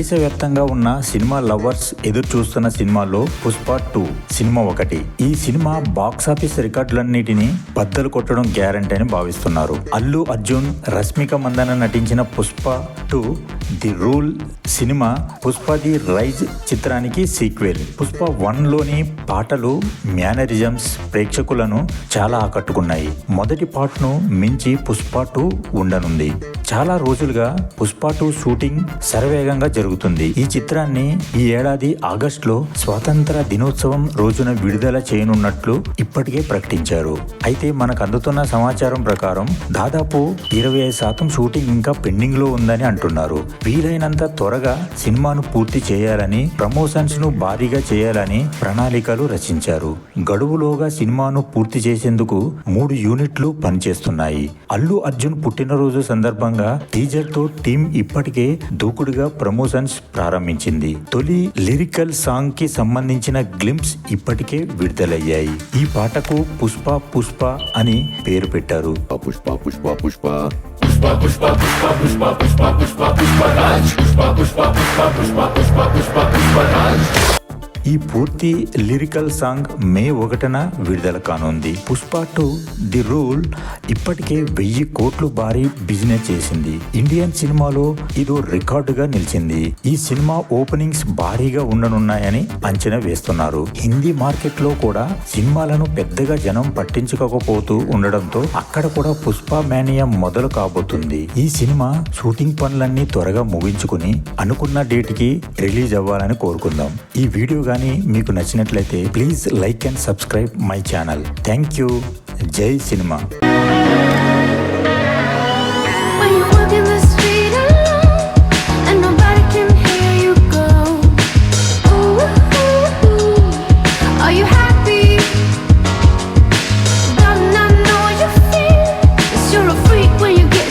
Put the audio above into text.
దేశవ్యాప్తంగా ఉన్న cinema lovers ఎదురు చూస్తున్న సినిమాలో పుష్ప టూ సినిమా ఒకటి. ఈ సినిమా బాక్సాఫీస్ రికార్డులన్నిటినీ బద్దలు కొట్టడం గ్యారంటీ అని భావిస్తున్నారు. అల్లు అర్జున్ రష్మిక మందన నటించిన Pushpa two the rule cinema Pushpa the rise చిత్రానికి సీక్వెల్. పుష్ప వన్లోని పాటలు మేనరిజమ్స్ ప్రేక్షకులను చాలా ఆకట్టుకున్నాయి. మొదటి పాటను మించి పుష్ప టూ ఉండనుంది. చాలా రోజులుగా పుష్ప టూ షూటింగ్ శరవేగంగా జరుగుతుంది. ఈ చిత్రాన్ని ఈ ఏడాది ఆగస్టులో స్వాతంత్ర దినోత్సవం రోజున విడుదల చేయనున్నట్లు ఇప్పటికే ప్రకటించారు. అయితే మనకు అందుతున్న సమాచారం ప్రకారం దాదాపు ఇరవై ఐదు శాతం షూటింగ్ ఇంకా పెండింగ్లో ఉందని అంటున్నారు. వీలైనంత త్వరగా సినిమాను పూర్తి చేయాలని ప్రమోషన్స్ను భారీగా చేయాలని ప్రణాళికలు రచించారు. గడువులోగా సినిమాను పూర్తి చేసేందుకు మూడు యూనిట్లు పనిచేస్తున్నాయి. అల్లు అర్జున్ పుట్టినరోజు సందర్భంగా టీజర్తో టీం ఇప్పటికే దూకుడుగా ప్రమోషన్స్ ప్రారంభించింది. తొలి లిరికల్ సాంగ్కి సంబంధించిన గ్లింప్స్ ఇప్పటికే విడుదలయ్యాయి. ఈ పాటకు పుష్ప పుష్ప అని పేరు పెట్టారు. Pushpa Pushpa Pushpa. papos, papos, papos, papos, papos, papos, paráticos, papos, papos, papos, papos, papos, papos, papos ఈ పూర్తి లిరికల్ సాంగ్ మే ఒకటిన విడుదల కానుంది. పుష్ప టూ ది రూల్ ఇప్పటికే వెయ్యి కోట్లు భారీ బిజినెస్ చేసింది. ఇండియన్ సినిమాలో ఇదో రికార్డుగా నిలిచింది. ఈ సినిమా ఓపెనింగ్స్ భారీగా ఉండనున్నాయని అంచనా వేస్తున్నారు. హిందీ మార్కెట్లో కూడా సినిమాలను పెద్దగా జనం పట్టించుకోకపోతూ ఉండడంతో అక్కడ కూడా పుష్ప మేనియా మొదలు కాబోతుంది. ఈ సినిమా షూటింగ్ పనులన్నీ త్వరగా ముగించుకుని అనుకున్న డేట్కి రిలీజ్ అవ్వాలని కోరుకుందాం. ఈ వీడియో కానీ మీకు నచ్చినట్లయితే please like and subscribe my channel. Thank you. జై సినిమా. When you get